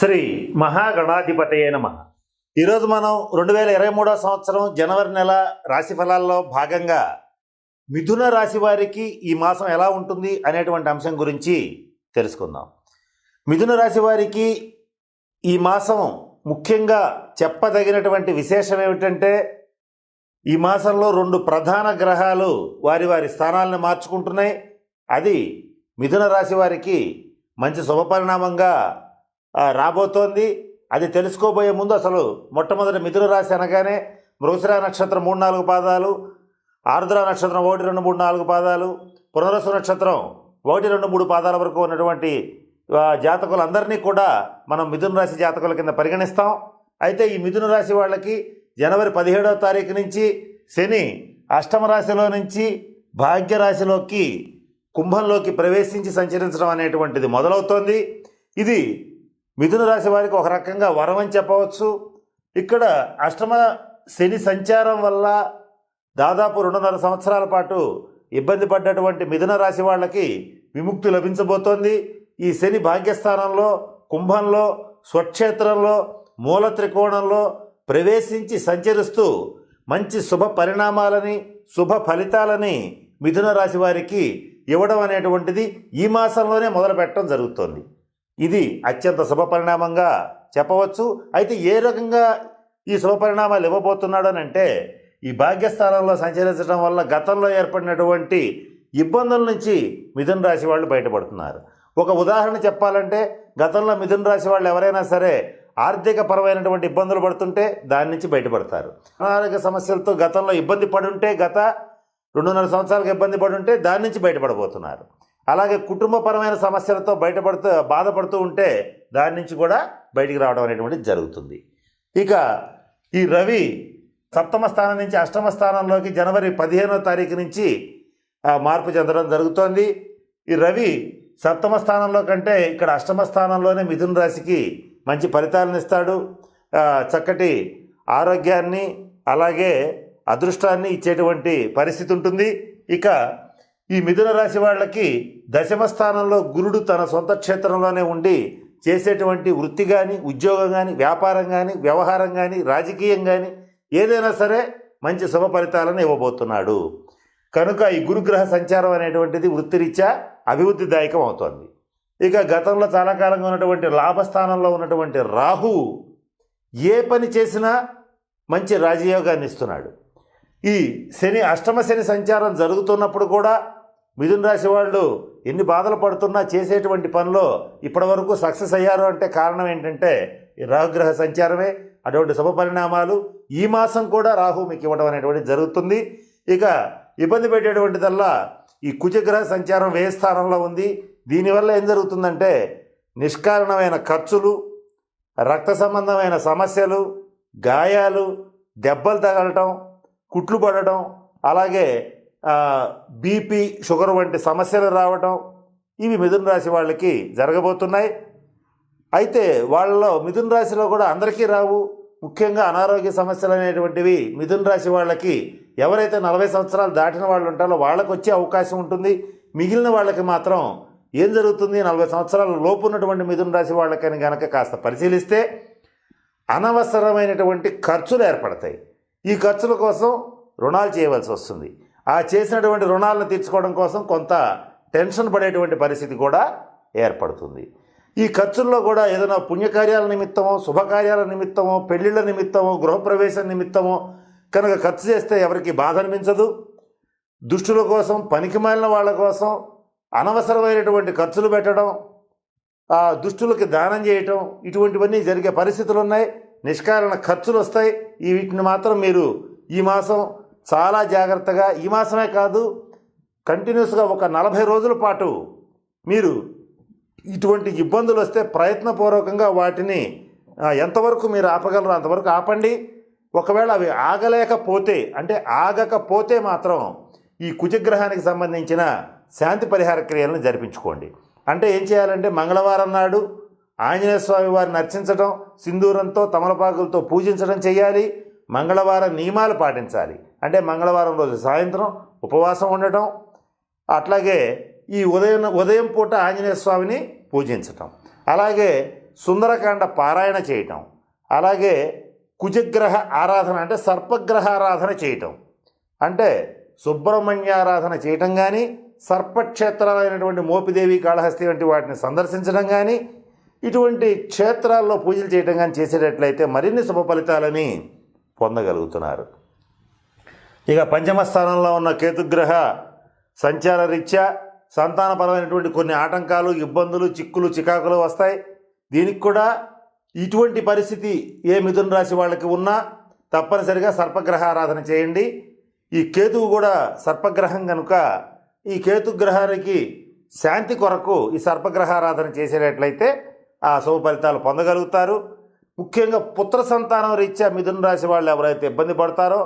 శ్రీ మహాగణాధిపతయే నమ. ఈరోజు మనం రెండు వేల ఇరవై మూడో సంవత్సరం జనవరి నెల రాశి ఫలాల్లో భాగంగా మిథున రాశి వారికి ఈ మాసం ఎలా ఉంటుంది అనేటువంటి అంశం గురించి తెలుసుకుందాం. మిథున రాశి వారికి ఈ మాసం ముఖ్యంగా చెప్పదగినటువంటి విశేషం ఏమిటంటే ఈ మాసంలో రెండు ప్రధాన గ్రహాలు వారి వారి స్థానాలను మార్చుకుంటున్నాయి. అది మిథున రాశి వారికి మంచి శుభపరిణామంగా రాబోతోంది. అది తెలుసుకోబోయే ముందు అసలు మొట్టమొదటి మిథున రాశి అనగానే మృగశిర నక్షత్రం మూడు నాలుగు పాదాలు ఆర్ద్ర నక్షత్రం ఒకటి రెండు మూడు నాలుగు పాదాలు పునరసు నక్షత్రం ఒకటి రెండు మూడు పాదాల వరకు ఉన్నటువంటి జాతకులందరినీ కూడా మనం మిథున రాశి జాతకుల కింద పరిగణిస్తాం. అయితే ఈ మిథున రాశి వాళ్ళకి జనవరి పదిహేడవ తారీఖు నుంచి శని అష్టమ రాశిలో నుంచి భాగ్యరాశిలోకి కుంభంలోకి ప్రవేశించి సంచరించడం అనేటువంటిది మొదలవుతోంది. ఇది మిథున రాశి వారికి ఒక రకంగా వరం అని చెప్పవచ్చు. ఇక్కడ అష్టమ శని సంచారం వల్ల దాదాపు రెండున్నర సంవత్సరాల పాటు ఇబ్బంది పడ్డటువంటి మిథున రాశి వాళ్ళకి విముక్తి లభించబోతోంది. ఈ శని భాగ్యస్థానంలో కుంభంలో స్వక్షేత్రంలో మూల త్రికోణంలో ప్రవేశించి సంచరిస్తూ మంచి శుభ పరిణామాలని శుభ ఫలితాలని మిథున రాశి వారికి ఇవ్వడం అనేటువంటిది ఈ మాసంలోనే మొదలు పెట్టడం జరుగుతోంది. ఇది అత్యంత శుభ పరిణామంగా చెప్పవచ్చు. అయితే ఏ రకంగా ఈ శుభ పరిణామాలు ఇవ్వబోతున్నాడు అని అంటే ఈ భాగ్యస్థానంలో సంచరించడం వల్ల గతంలో ఏర్పడినటువంటి ఇబ్బందుల నుంచి మిథున రాశి వాళ్ళు బయటపడుతున్నారు. ఒక ఉదాహరణ చెప్పాలంటే గతంలో మిథున రాశి వాళ్ళు ఎవరైనా సరే ఆర్థిక పరమైనటువంటి ఇబ్బందులు పడుతుంటే దాని నుంచి బయటపడతారు. అనారోగ్య సమస్యలతో గతంలో ఇబ్బంది పడుంటే గత రెండున్నర సంవత్సరాలకు ఇబ్బంది పడుంటే దాని నుంచి బయటపడబోతున్నారు. అలాగే కుటుంబపరమైన సమస్యలతో బయటపడుతూ బాధపడుతూ ఉంటే దాని నుంచి కూడా బయటికి రావడం అనేటువంటిది జరుగుతుంది. ఇక ఈ రవి సప్తమ స్థానం నుంచి అష్టమ స్థానంలోకి జనవరి పదిహేనో తారీఖు నుంచి మార్పు చెందడం జరుగుతోంది. ఈ రవి సప్తమ స్థానంలో కంటే ఇక్కడ అష్టమ స్థానంలోనే మిథున రాశికి మంచి ఫలితాలను ఇస్తాడు. చక్కటి ఆరోగ్యాన్ని అలాగే అదృష్టాన్ని ఇచ్చేటువంటి పరిస్థితి ఉంటుంది. ఇక ఈ మిథున రాశి వాళ్ళకి దశమ స్థానంలో గురుడు తన సొంత క్షేత్రంలోనే ఉండి చేసేటువంటి వృత్తి కానీ ఉద్యోగం కానీ వ్యాపారం కానీ వ్యవహారం కానీ రాజకీయం కానీ ఏదైనా సరే మంచి శుభ ఫలితాలను ఇవ్వబోతున్నాడు. కనుక ఈ గురుగ్రహ సంచారం అనేటువంటిది వృత్తిరీత్యా అభివృద్ధిదాయకం అవుతోంది. ఇక గతంలో చాలా కాలంగా ఉన్నటువంటి లాభస్థానంలో ఉన్నటువంటి రాహువు ఏ పని చేసినా మంచి రాజయోగాన్ని ఇస్తున్నాడు. ఈ శని అష్టమ శని సంచారం జరుగుతున్నప్పుడు కూడా మిథున రాశి వాళ్ళు ఎన్ని బాధలు పడుతున్నా చేసేటువంటి పనిలో ఇప్పటివరకు సక్సెస్ అయ్యారు అంటే కారణం ఏంటంటే రాహుగ్రహ సంచారమే. అటువంటి శుభ పరిణామాలు ఈ మాసం కూడా రాహు మీకు ఇవ్వడం అనేటువంటిది జరుగుతుంది. ఇక ఇబ్బంది పెట్టేటువంటిదల్లా ఈ కుజగ్రహ సంచారం వ్యయ స్థానంలో ఉంది. దీనివల్ల ఏం జరుగుతుందంటే నిష్కారణమైన ఖర్చులు రక్త సంబంధమైన సమస్యలు గాయాలు దెబ్బలు తగలటం కుట్లు పడటం అలాగే బీపీ షుగర్ వంటి సమస్యలు రావటం ఇవి మిథున రాశి వాళ్ళకి జరగబోతున్నాయి. అయితే వాళ్ళలో మిథున రాశిలో కూడా అందరికీ రావు. ముఖ్యంగా అనారోగ్య సమస్యలు అనేటువంటివి మిథున రాశి వాళ్ళకి ఎవరైతే నలభై సంవత్సరాలు దాటిన వాళ్ళు ఉంటారో వాళ్ళకు వచ్చే అవకాశం ఉంటుంది. మిగిలిన వాళ్ళకి మాత్రం ఏం జరుగుతుంది? నలభై సంవత్సరాల లోపు ఉన్నటువంటి మిథున రాశి వాళ్ళకని కనుక కాస్త పరిశీలిస్తే అనవసరమైనటువంటి ఖర్చులు ఏర్పడతాయి. ఈ ఖర్చుల కోసం రుణాలు చేయవలసి వస్తుంది. ఆ చేసినటువంటి రుణాలను తీర్చుకోవడం కోసం కొంత టెన్షన్ పడేటువంటి పరిస్థితి కూడా ఏర్పడుతుంది. ఈ ఖర్చుల్లో కూడా ఏదైనా పుణ్యకార్యాల నిమిత్తమో శుభకార్యాల నిమిత్తమో పెళ్ళిళ్ళ నిమిత్తమో గృహప్రవేశం నిమిత్తమో కనుక ఖర్చు చేస్తే ఎవరికి బాధ అనిపించదు. దుష్టుల కోసం పనికిమాలిన వాళ్ళ కోసం అనవసరమైనటువంటి ఖర్చులు పెట్టడం ఆ దుష్టులకి దానం చేయటం ఇటువంటివన్నీ జరిగే పరిస్థితులు ఉన్నాయి. నిష్కారణ ఖర్చులు వస్తాయి. ఈ వీటిని మాత్రం మీరు ఈ మాసం చాలా జాగ్రత్తగా ఈ మాసమే కాదు కంటిన్యూస్గా ఒక నలభై రోజుల పాటు మీరు ఇటువంటి ఇబ్బందులు వస్తే ప్రయత్నపూర్వకంగా వాటిని ఎంతవరకు మీరు ఆపగలరో అంతవరకు ఆపండి. ఒకవేళ అవి ఆగలేకపోతే అంటే ఆగకపోతే మాత్రం ఈ కుజగ్రహానికి సంబంధించిన శాంతి పరిహార క్రియలను జరిపించుకోండి. అంటే ఏం చేయాలంటే మంగళవారం నాడు ఆంజనేయ స్వామి వారిని అర్చించడం సింధూరంతో తమలపాకులతో పూజించడం చేయాలి. మంగళవారం నియమాలు పాటించాలి. అంటే మంగళవారం రోజు సాయంత్రం ఉపవాసం ఉండటం అట్లాగే ఈ ఉదయం ఉదయం పూట ఆంజనేయ స్వామిని పూజించటం అలాగే సుందరకాండ పారాయణ చేయటం అలాగే కుజగ్రహ ఆరాధన అంటే సర్పగ్రహ ఆరాధన చేయటం. అంటే సుబ్రహ్మణ్యారాధన చేయటం కానీ సర్పక్షేత్రాలైనటువంటి మోపిదేవి కాళహస్తి వంటి వాటిని సందర్శించడం కానీ ఇటువంటి క్షేత్రాల్లో పూజలు చేయటం కానీ చేసేటట్లయితే మరిన్ని శుభ ఫలితాలని పొందగలుగుతున్నారు. ఇక పంచమ స్థానంలో ఉన్న కేతుగ్రహ సంచార రీత్యా సంతానపరమైనటువంటి కొన్ని ఆటంకాలు ఇబ్బందులు చిక్కులు చికాకులు వస్తాయి. దీనికి కూడా ఇటువంటి పరిస్థితి ఏ మిథున రాశి వాళ్ళకి ఉన్నా తప్పనిసరిగా సర్పగ్రహ ఆరాధన చేయండి. ఈ కేతువు కూడా సర్పగ్రహం కనుక ఈ కేతుగ్రహానికి శాంతి కొరకు ఈ సర్పగ్రహ ఆరాధన చేసేటట్లయితే ఆ శుభ ఫలితాలు పొందగలుగుతారు. ముఖ్యంగా పుత్ర సంతానం రీత్యా మిథున రాశి వాళ్ళు ఎవరైతే ఇబ్బంది పడతారో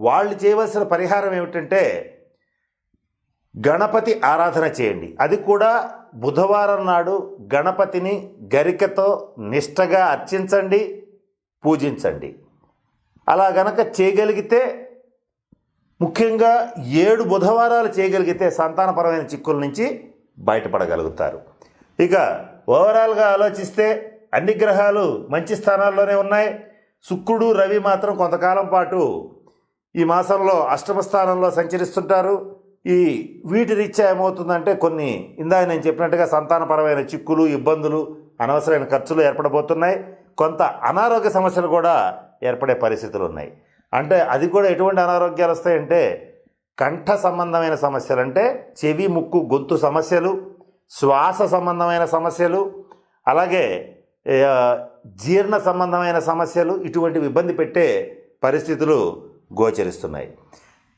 వాళ్ళు చేయవలసిన పరిహారం ఏమిటంటే గణపతి ఆరాధన చేయండి. అది కూడా బుధవారం నాడు గణపతిని గరికతో నిష్టగా అర్చించండి పూజించండి. అలా గనక చేయగలిగితే ముఖ్యంగా ఏడు బుధవారాలు చేయగలిగితే సంతానపరమైన చిక్కుల నుంచి బయటపడగలుగుతారు. ఇక ఓవరాల్గా ఆలోచిస్తే అన్ని గ్రహాలు మంచి స్థానాల్లోనే ఉన్నాయి. శుక్రుడు రవి మాత్రం కొంతకాలం పాటు ఈ మాసంలో అష్టమ స్థానంలో సంచరిస్తుంటారు. ఈ వీటి రీత్యా ఏమవుతుందంటే కొన్ని ఇందాక నేను చెప్పినట్టుగా సంతానపరమైన చిక్కులు ఇబ్బందులు అనవసరమైన ఖర్చులు ఏర్పడబోతున్నాయి. కొంత అనారోగ్య సమస్యలు కూడా ఏర్పడే పరిస్థితులు ఉన్నాయి అంటే అది కూడా ఎటువంటి అనారోగ్యాలు వస్తాయంటే కంఠ సంబంధమైన సమస్యలు అంటే చెవి ముక్కు గొంతు సమస్యలు శ్వాస సంబంధమైన సమస్యలు అలాగే జీర్ణ సంబంధమైన సమస్యలు ఇటువంటివి ఇబ్బంది పెట్టే పరిస్థితులు గోచరిస్తున్నాయి.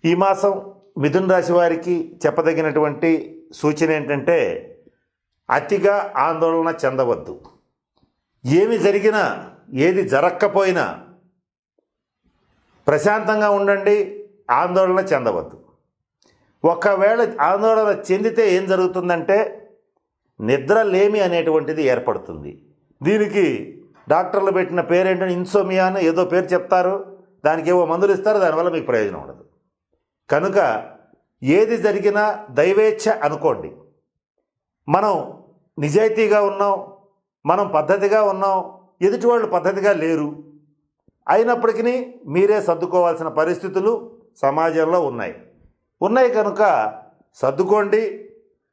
ఈ మాసం మిథున రాశి వారికి చెప్పదగినటువంటి సూచన ఏంటంటే అతిగా ఆందోళన చెందవద్దు. ఏమి జరిగినా ఏది జరక్కపోయినా ప్రశాంతంగా ఉండండి ఆందోళన చెందవద్దు. ఒకవేళ ఆందోళన చెందితే ఏం జరుగుతుందంటే నిద్ర లేమి అనేటువంటిది ఏర్పడుతుంది. దీనికి డాక్టర్లు పెట్టిన పేరేంటంటే ఇన్సోమియా అని ఏదో పేరు చెప్తారు. దానికి ఏవో మందులు ఇస్తారు దానివల్ల మీకు ప్రయోజనం ఉండదు. కనుక ఏది జరిగినా దైవేచ్ఛ అనుకోండి. మనం నిజాయితీగా ఉన్నాం మనం పద్ధతిగా ఉన్నాం ఎదుటి వాళ్ళు పద్ధతిగా లేరు అయినప్పటికీ మీరే సర్దుకోవాల్సిన పరిస్థితులు సమాజంలో ఉన్నాయి. ఉన్నాయి కనుక సర్దుకోండి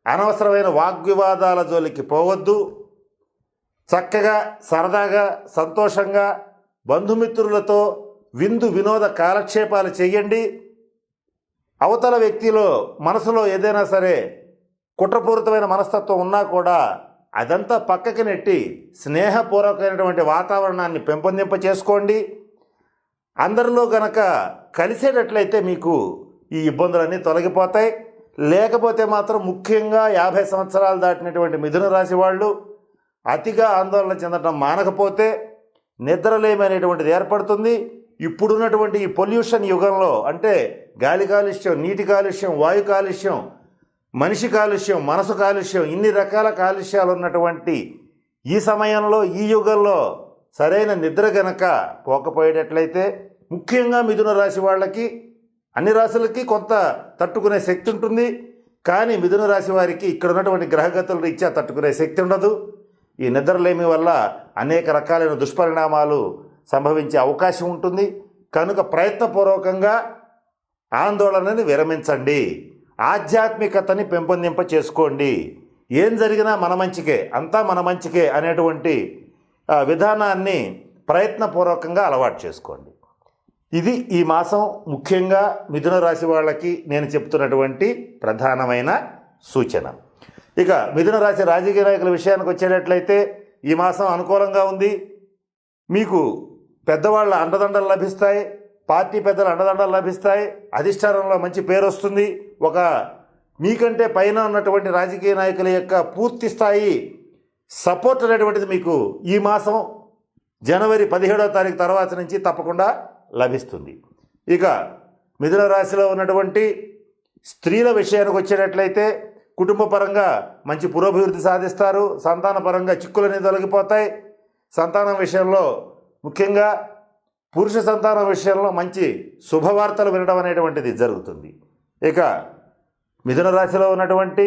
అనవసరమైన వాగ్వివాదాల జోలికి పోవద్దు చక్కగా సరదాగా సంతోషంగా బంధుమిత్రులతో విందు వినోద కాలక్షేపాలు చేయండి. అవతల వ్యక్తిలో మనసులో ఏదైనా సరే కుట్రపూరితమైన మనస్తత్వం ఉన్నా కూడా అదంతా పక్కకి నెట్టి స్నేహపూర్వకమైనటువంటి వాతావరణాన్ని పెంపొందింప చేసుకోండి. అందరిలో గనక కలిసేటట్లయితే మీకు ఈ ఇబ్బందులన్నీ తొలగిపోతాయి. లేకపోతే మాత్రం ముఖ్యంగా యాభై సంవత్సరాలు దాటినటువంటి మిథున రాశి వాళ్ళు అతిగా ఆందోళన చెందడం మానకపోతే నిద్రలేమనేటువంటిది ఏర్పడుతుంది. ఇప్పుడున్నటువంటి ఈ పొల్యూషన్ యుగంలో అంటే గాలి కాలుష్యం నీటి కాలుష్యం వాయు కాలుష్యం మనిషి కాలుష్యం మనసు కాలుష్యం ఇన్ని రకాల కాలుష్యాలు ఉన్నటువంటి ఈ సమయంలో ఈ యుగంలో సరైన నిద్ర గనక పోకపోయేటట్లయితే ముఖ్యంగా మిథున రాశి వాళ్ళకి అన్ని రాశులకి కొంత తట్టుకునే శక్తి ఉంటుంది. కానీ మిథున రాశి వారికి ఇక్కడ ఉన్నటువంటి గ్రహగతుల రీత్యా తట్టుకునే శక్తి ఉండదు. ఈ నిద్రలేమి వల్ల అనేక రకాలైన దుష్పరిణామాలు సంభవించే అవకాశం ఉంటుంది. కనుక ప్రయత్నపూర్వకంగా ఆందోళనని విరమించండి. ఆధ్యాత్మికతని పెంపొందింప చేసుకోండి ఏం జరిగినా మన మంచికే అంతా మన మంచికే అనేటువంటి విధానాన్ని ప్రయత్నపూర్వకంగా అలవాటు చేసుకోండి. ఇది ఈ మాసం ముఖ్యంగా మిథున రాశి వాళ్ళకి నేను చెప్తున్నటువంటి ప్రధానమైన సూచన. ఇక మిథున రాశి రాజకీయ నాయకుల విషయానికి వచ్చేటట్లయితే ఈ మాసం అనుకూలంగా ఉంది. మీకు పెద్దవాళ్ళ అండదండలు లభిస్తాయి పార్టీ పెద్దల అండదండలు లభిస్తాయి అధిష్టానంలో మంచి పేరు వస్తుంది. ఒక మీకంటే పైన ఉన్నటువంటి రాజకీయ నాయకుల యొక్క పూర్తి స్థాయి సపోర్ట్ అనేటువంటిది మీకు ఈ మాసం జనవరి పదిహేడవ తారీఖు తర్వాత నుంచి తప్పకుండా లభిస్తుంది. ఇక మిథున రాశిలో ఉన్నటువంటి స్త్రీల విషయానికి వచ్చేటట్లయితే కుటుంబ పరంగా మంచి పురోభివృద్ధి సాధిస్తారు సంతాన పరంగా చిక్కులన్నీ తొలగిపోతాయి. సంతానం విషయంలో ముఖ్యంగా పురుష సంతానం విషయంలో మంచి శుభవార్తలు వినడం అనేటువంటిది జరుగుతుంది. ఇక మిథున రాశిలో ఉన్నటువంటి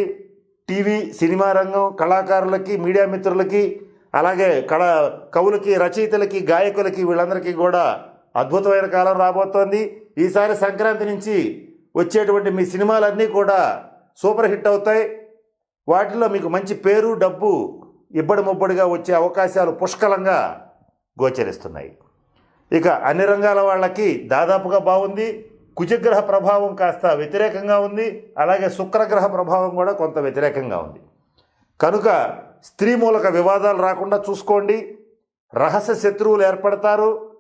టీవీ సినిమా రంగం కళాకారులకి మీడియా మిత్రులకి అలాగే కళ కవులకి రచయితలకి గాయకులకి వీళ్ళందరికీ కూడా అద్భుతమైన కాలం రాబోతోంది. ఈసారి సంక్రాంతి నుంచి వచ్చేటువంటి మీ సినిమాలన్నీ కూడా సూపర్ హిట్ అవుతాయి. వాటిలో మీకు మంచి పేరు డబ్బు ఇబ్బడి ముబ్బడిగా వచ్చే అవకాశాలు పుష్కలంగా గోచరిస్తున్నాయి. ఇక అన్ని రంగాల వాళ్ళకి దాదాపుగా బాగుంది. కుజగ్రహ ప్రభావం కాస్త వ్యతిరేకంగా ఉంది. అలాగే శుక్రగ్రహ ప్రభావం కూడా కొంత వ్యతిరేకంగా ఉంది. కనుక స్త్రీ మూలక వివాదాలు రాకుండా చూసుకోండి. రహస్య శత్రువులు ఏర్పడతారు.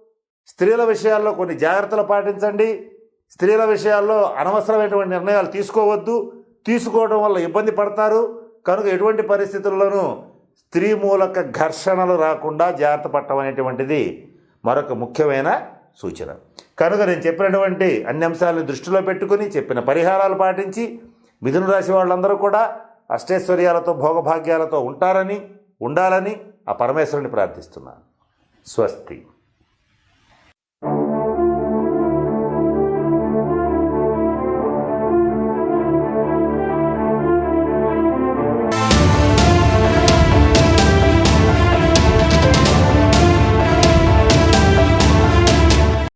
స్త్రీల విషయాల్లో కొన్ని జాగ్రత్తలు పాటించండి. స్త్రీల విషయాల్లో అనవసరమైనటువంటి నిర్ణయాలు తీసుకోవద్దు. తీసుకోవడం వల్ల ఇబ్బంది పడతారు. కనుక ఎటువంటి పరిస్థితుల్లోనూ స్త్రీ మూలక ఘర్షణలు రాకుండా జాగ్రత్త పట్టడం అనేటువంటిది మరొక ముఖ్యమైన సూచన. కనుక నేను చెప్పినటువంటి అన్ని అంశాలను దృష్టిలో పెట్టుకుని చెప్పిన పరిహారాలు పాటించి మిథున రాశి వాళ్ళందరూ కూడా అష్టైశ్వర్యాలతో భోగభాగ్యాలతో ఉంటారని ఉండాలని ఆ పరమేశ్వరుని ప్రార్థిస్తున్నాను. స్వస్తి.